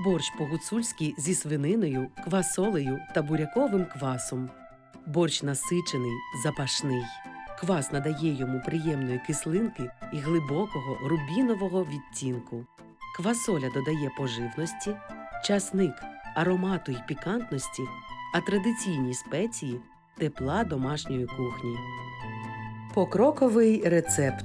Борщ по-гуцульськи зі свининою, квасолею та буряковим квасом. Борщ насичений, запашний. Квас надає йому приємної кислинки і глибокого рубінового відтінку. Квасоля додає поживності, часник аромату й пікантності, а традиційні спеції тепла домашньої кухні. Покроковий рецепт.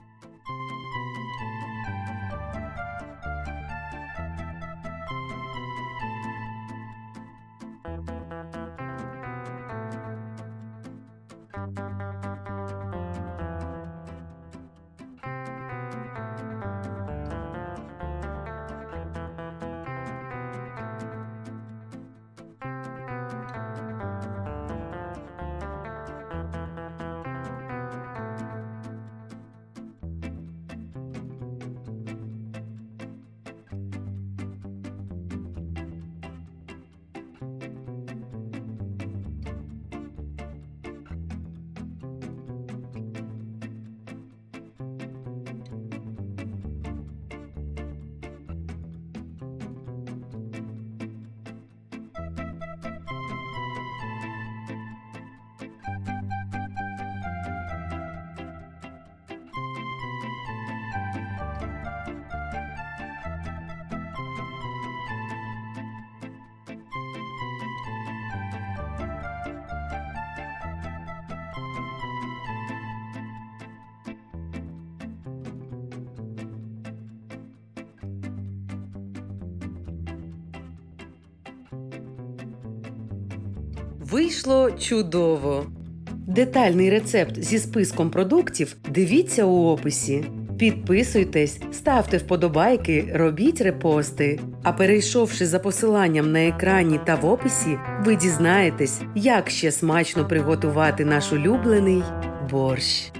Вийшло чудово. Детальний рецепт зі списком продуктів дивіться у описі. Підписуйтесь, ставте вподобайки, робіть репости. А перейшовши за посиланням на екрані та в описі, ви дізнаєтесь, як ще смачно приготувати наш улюблений борщ.